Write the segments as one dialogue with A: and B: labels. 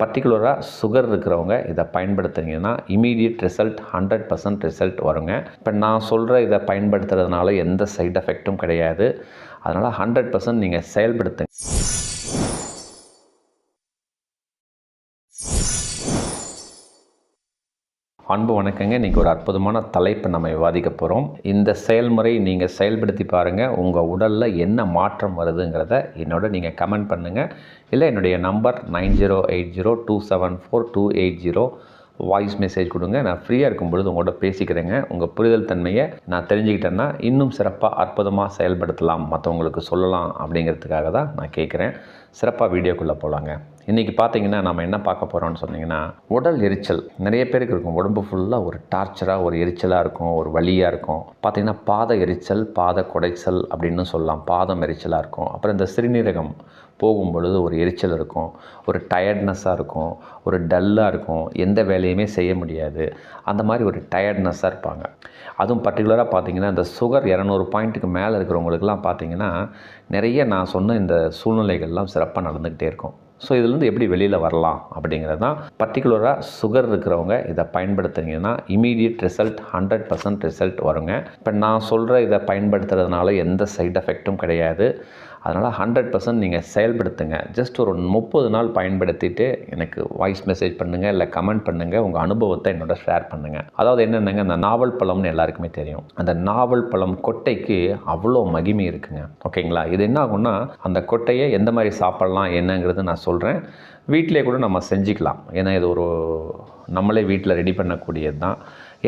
A: பர்டிகுலராக சுகர் இருக்கிறவங்க இதை பயன்படுத்துனீங்கன்னா immediate result hundred percent result வருங்க. இப்போ நான் சொல்கிற இதை பயன்படுத்துறதுனால எந்த சைட் எஃபெக்ட்டும் கிடையாது. அதனால் ஹண்ட்ரட் பர்சன்ட் நீங்கள் செயல்படுத்துங்க. அன்பு வணக்கங்க. இன்றைக்கி ஒரு அற்புதமான தலைப்பை நம்ம விவாதிக்க போகிறோம் இந்த செயல்முறை நீங்கள் செயல்படுத்தி பாருங்கள் உங்கள் உடலில் என்ன மாற்றம் வருதுங்கிறத என்னோட நீங்கள் கமெண்ட் பண்ணுங்கள் இல்லை என்னுடைய number nine zero eight zero two seven four two eight zero. Voice message கொடுங்க. நான் ஃப்ரீயாக இருக்கும் பொழுது உங்களோட பேசிக்கிறேங்க. உங்கள் புரிதல் தன்மையை நான் தெரிஞ்சுக்கிட்டேன்னா இன்னும் சிறப்பாக அற்புதமாக செயல்படுத்தலாம். மற்றவங்களுக்கு சொல்லலாம் அப்படிங்கிறதுக்காக தான் நான் கேட்குறேன். சிறப்பாக வீடியோக்குள்ளே போகலாங்க இன்றைக்கி பார்த்தீங்கன்னா நம்ம என்ன பார்க்க போகிறோம்னு சொன்னிங்கன்னா உடல் எரிச்சல். நிறைய பேருக்கு இருக்கும். உடம்பு ஃபுல்லாக ஒரு டார்ச்சராக ஒரு எரிச்சலாக இருக்கும் ஒரு வழியாக இருக்கும். பார்த்திங்கன்னா பாத எரிச்சல் பாத குடைச்சல் அப்படின்னு சொல்லலாம். பாதம் எரிச்சலாக இருக்கும். அப்புறம் இந்த சிறுநீரகம் போகும் பொழுது ஒரு எரிச்சல் இருக்கும். ஒரு டயர்ட்னஸ்ஸாக இருக்கும். ஒரு டல்லாக இருக்கும். எந்த வேலையுமே செய்ய முடியாது. அந்த மாதிரி ஒரு டயர்ட்னஸ்ஸாக இருப்பாங்க. அதுவும் பர்டிகுலராக பார்த்தீங்கன்னா இந்த சுகர் இரநூறு பாயிண்ட்டுக்கு மேலே இருக்கிறவங்களுக்குலாம் பார்த்திங்கன்னா நிறைய நான் சொன்ன இந்த சூழ்நிலைகள்லாம் சிறப்பாக நடந்துக்கிட்டே இருக்கும். ஸோ இதுலேருந்து எப்படி வெளியில் வரலாம் அப்படிங்கிறது தான் பர்டிகுலராக சுகர் இருக்கிறவங்க இதை பயன்படுத்துனீங்கன்னா immediate result hundred percent result வருங்க. இப்போ நான் சொல்கிற இதை பயன்படுத்துறதுனால எந்த சைட் எஃபெக்ட்டும் கிடையாது. அதனால் ஹண்ட்ரட் பர்சன்ட் நீங்கள் செயல்படுத்துங்க. ஜஸ்ட் ஒரு முப்பது நாள் பயன்படுத்திட்டு எனக்கு வாய்ஸ் மெசேஜ் பண்ணுங்கள் இல்லை கமெண்ட் பண்ணுங்கள் உங்கள் அனுபவத்தை என்னோட ஷேர் பண்ணுங்கள் அதாவது என்னென்னங்க? அந்த நாவல் பழம்னு எல்லாருக்குமே தெரியும். அந்த நாவல் பழம் கொட்டைக்கு அவ்வளோ மகிமை இருக்குங்க. ஓகேங்களா இது என்ன ஆகும்னா அந்த கொட்டையை எந்த மாதிரி சாப்பிட்லாம் என்னங்கிறது நான் சொல்கிறேன் வீட்டிலே கூட நம்ம செஞ்சுக்கலாம். ஏன்னா இது ஒரு நம்மளே வீட்டில் ரெடி பண்ணக்கூடியது தான்.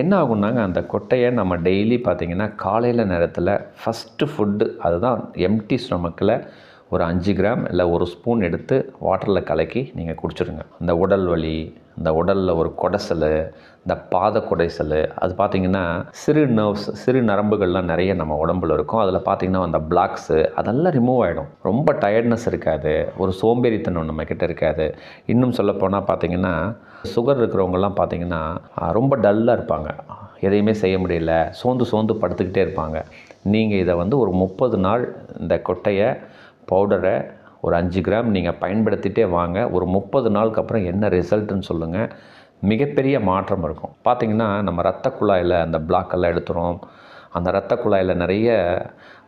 A: என்ன ஆகுனாங்க அந்த கொட்டையை நம்ம டெய்லி பார்த்திங்கன்னா காலையில் நேரத்தில் ஃபஸ்ட்டு ஃபுட்டு அதுதான் எம்டி ஸ்டொமக்கில் ஒரு அஞ்சு கிராம் இல்லை ஒரு ஸ்பூன் எடுத்து வாட்டரில் கலக்கி நீங்கள் குடிச்சிடுங்க இந்த உடல் வலி இந்த உடலில் ஒரு குடைசல் இந்த பாத குடைசல் அது பார்த்திங்கன்னா சிறு நர்வ்ஸ் சிறு நரம்புகள்லாம் நிறைய நம்ம உடம்புல இருக்கும். அதில் பார்த்திங்கன்னா அந்த பிளாக்ஸு அதெல்லாம் ரிமூவ் ஆகிடும் ரொம்ப டயர்ட்னஸ் இருக்காது. ஒரு சோம்பேறித்தனம் நம்மக்கிட்ட இருக்காது. இன்னும் சொல்லப்போனால் பார்த்திங்கன்னா சுகர் இருக்கிறவங்கலாம் பார்த்திங்கன்னா ரொம்ப டல்லாக இருப்பாங்க. எதையுமே செய்ய முடியல. சோர்ந்து சோர்ந்து படுத்துக்கிட்டே இருப்பாங்க. நீங்கள் இதை வந்து ஒரு முப்பது நாள் இந்த கொட்டையை பவுடரை ஒரு அஞ்சு கிராம் நீங்கள் பயன்படுத்திட்டே வாங்க. ஒரு முப்பது நாளுக்கு அப்புறம் என்ன ரிசல்ட்டுன்னு சொல்லுங்கள் மிகப்பெரிய மாற்றம் இருக்கும். பார்த்திங்கன்னா நம்ம ரத்த குழாயில் அந்த பிளாக்கெல்லாம் எடுத்துரும் அந்த ரத்த குழாயில் நிறைய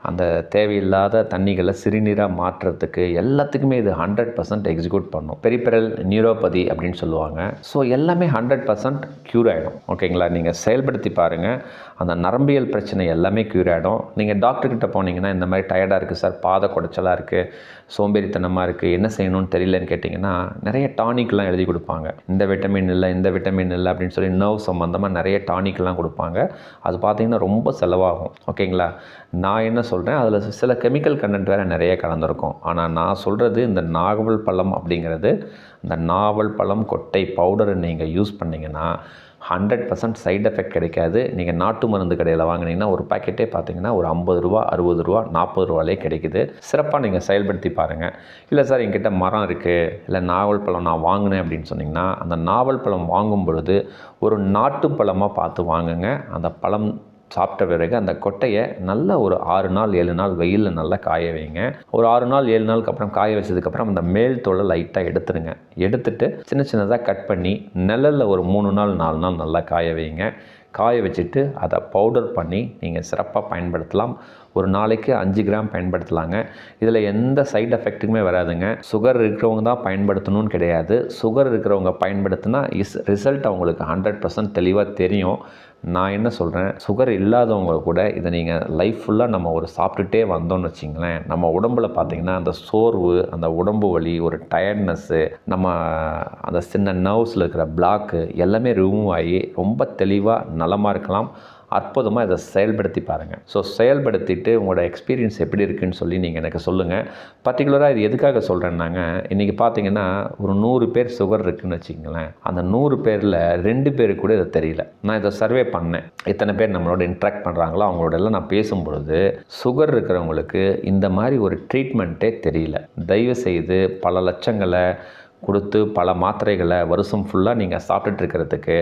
A: அந்த தேவையில்லாத தண்ணிகளை சிறுநீராக மாற்றுறதுக்கு எல்லாத்துக்குமே இது ஹண்ட்ரட் பர்சன்ட் எக்ஸிக்யூட் பண்ணும். பெரிபெரல் நியூரோபதி அப்படின்னு சொல்லுவாங்க. ஸோ எல்லாமே ஹண்ட்ரட் பர்சன்ட் க்யூர் ஆகிடும் ஓகேங்களா நீங்கள் செயல்படுத்தி பாருங்கள் அந்த நரம்பியல் பிரச்சனை எல்லாமே க்யூர் ஆகிடும் நீங்கள் டாக்டர்கிட்ட போனீங்கன்னா இந்த மாதிரி டயர்டாக இருக்குது சார் பாத குடைச்சலாக இருக்குது சோம்பேறித்தனமாக இருக்குது என்ன செய்யணும்னு தெரியலன்னு கேட்டிங்கன்னா நிறைய டானிக்லாம் எழுதி கொடுப்பாங்க. இந்த விட்டமின் இல்லை இந்த விட்டமின் இல்லை அப்படின்னு சொல்லி நர்வ் சம்மந்தமாக நிறைய டானிக்லாம் கொடுப்பாங்க. அது பார்த்திங்கன்னா ரொம்ப செலவாகும். ஓகேங்களா நான் என்ன சொல்கிறேன் அதில் சில கெமிக்கல் கண்டென்ட் வேறு நிறைய கலந்துருக்கும். ஆனால் நான் சொல்கிறது இந்த நாவல் பழம் அப்படிங்கிறது இந்த நாவல் பழம் கொட்டை பவுடரை நீங்கள் யூஸ் பண்ணிங்கன்னா ஹண்ட்ரட் பர்சன்ட் சைட் எஃபெக்ட் கிடைக்காது. நீங்கள் நாட்டு மருந்து கடையில் வாங்கினீங்கன்னா ஒரு பாக்கெட்டே பார்த்தீங்கன்னா ஒரு ஐம்பது ரூபா அறுபது ரூபா நாற்பது ரூபாலே கிடைக்குது. சிறப்பாக நீங்கள் செயல்படுத்தி பாருங்கள் இல்லை சார் என்கிட்ட மரம் இருக்குது இல்லை நாவல் பழம் நான் வாங்கினேன் அப்படின்னு சொன்னிங்கன்னா அந்த நாவல் பழம் வாங்கும் பொழுது ஒரு நாட்டு பழமாக பார்த்து வாங்குங்க. அந்த பழம் சாப்பிட்ட பிறகு அந்த கொட்டையை நல்ல ஒரு ஆறு நாள் ஏழு நாள் வெயிலில் நல்லா காய வைங்க. ஒரு ஆறு நாள் ஏழு நாளுக்கு அப்புறம் காய வச்சதுக்கப்புறம் அந்த மேல் தோலை லைட்டாக எடுத்துருங்க. எடுத்துட்டு சின்ன சின்னதாக கட் பண்ணி நிழலில் ஒரு மூணு நாள் நாலு நாள் நல்லா காய வைங்க. காய வச்சுட்டு அதை பவுடர் பண்ணி நீங்கள் சிறப்பாக பயன்படுத்தலாம். ஒரு நாளைக்கு அஞ்சு கிராம் பயன்படுத்தலாங்க. இதில் எந்த சைடு எஃபெக்ட்டுக்குமே வராதுங்க. சுகர் இருக்கிறவங்க தான் பயன்படுத்தணும்னு கிடையாது. சுகர் இருக்கிறவங்க பயன்படுத்தினா இஸ் ரிசல்ட் அவங்களுக்கு ஹண்ட்ரட் பர்சன்ட் தெளிவாக தெரியும். நான் என்ன சொல்கிறேன் சுகர் இல்லாதவங்க கூட இதை நீங்கள் லைஃப் ஃபுல்லாக நம்ம ஒரு சாப்பிட்டுட்டே வந்தோம்னு வச்சிங்களேன் நம்ம உடம்புல பார்த்திங்கன்னா அந்த சோர்வு அந்த உடம்பு வலி ஒரு டயர்ட்னஸ்ஸு நம்ம அந்த சின்ன நர்வ்ஸில் இருக்கிற பிளாக்கு எல்லாமே ரிமூவ் ஆகி ரொம்ப தெளிவாக நலமாக இருக்கலாம். அற்புதமாக இதை செயல்படுத்தி பாருங்கள் ஸோ செயல்படுத்திட்டு உங்களோட எக்ஸ்பீரியன்ஸ் எப்படி இருக்குன்னு சொல்லி நீங்கள் எனக்கு சொல்லுங்கள் பர்டிகுலராக இது எதுக்காக சொல்கிறேன்னாங்க இன்றைக்கி பார்த்தீங்கன்னா ஒரு நூறு பேர் சுகர் இருக்குன்னு வச்சுங்களேன் அந்த நூறு பேரில் ரெண்டு பேருக்கு கூட இதை தெரியல. நான் இதை சர்வே பண்ணேன். எத்தனை பேர் நம்மளோட இன்ட்ராக்ட் பண்ணுறாங்களோ அவங்களோட எல்லாம் நான் பேசும்பொழுது சுகர் இருக்கிறவங்களுக்கு இந்த மாதிரி ஒரு ட்ரீட்மெண்ட்டே தெரியல. தயவு செய்து பல லட்சங்களை கொடுத்து பல மாத்திரைகளை வருஷம் ஃபுல்லாக நீங்கள் சாப்பிட்டுட்டு இருக்கிறதுக்கு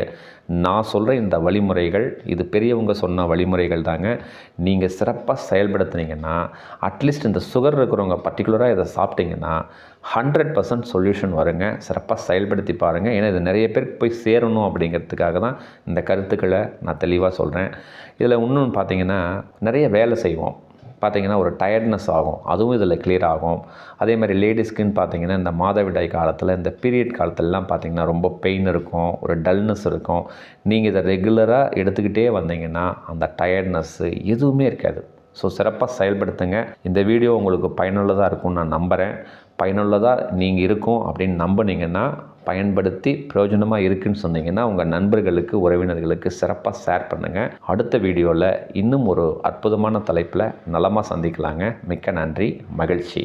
A: நான் சொல்கிற இந்த வழிமுறைகள் இது பெரியவங்க சொன்ன வழிமுறைகள் தாங்க. நீங்கள் சிறப்பாக செயல்படுத்துனீங்கன்னா அட்லீஸ்ட் இந்த சுகர் இருக்கிறவங்க பர்டிகுலராக இதை சாப்பிட்டீங்கன்னா ஹண்ட்ரட் பர்சன்ட் சொல்யூஷன் வருங்க. சிறப்பாக செயல்படுத்தி பாருங்கள் ஏன்னா இது நிறைய பேருக்கு போய் சேரணும் அப்படிங்கிறதுக்காக தான் இந்த கருத்துக்களை நான் தெளிவாக சொல்கிறேன் இதில் இன்னொன்று பார்த்தீங்கன்னா நிறைய வேலை செய்வோம். பார்த்தீங்கன்னா ஒரு டயர்ட்னஸ் ஆகும். அதுவும் இதில் கிளியர் ஆகும். அதே மாதிரி லேடிஸ்க்குன்னு பார்த்தீங்கன்னா இந்த மாதவிடாய் காலத்தில் இந்த பீரியட் காலத்துலலாம் பார்த்திங்கன்னா ரொம்ப பெயின் இருக்கும் ஒரு டல்னஸ் இருக்கும். நீங்கள் இதை ரெகுலராக எடுத்துக்கிட்டே வந்தீங்கன்னா அந்த டயர்ட்னஸ்ஸு எதுவுமே இருக்காது. ஸோ சிறப்பாக செயல்படுத்துங்க. இந்த வீடியோ உங்களுக்கு பயனுள்ளதாக இருக்கும்னு நான் நம்புகிறேன் பயனுள்ளதாக நீங்கள் இருக்கும் அப்படின்னு நம்புனீங்கன்னா பயன்படுத்தி பிரயோஜனமாக இருக்குன்னு சொன்னீங்கன்னா உங்கள் நண்பர்களுக்கு உறவினர்களுக்கு சிறப்பாக ஷேர் பண்ணுங்கள் அடுத்த வீடியோவில் இன்னும் ஒரு அற்புதமான தலைப்பில் நலமாக சந்திக்கலாங்க. மிக்க நன்றி. மகிழ்ச்சி.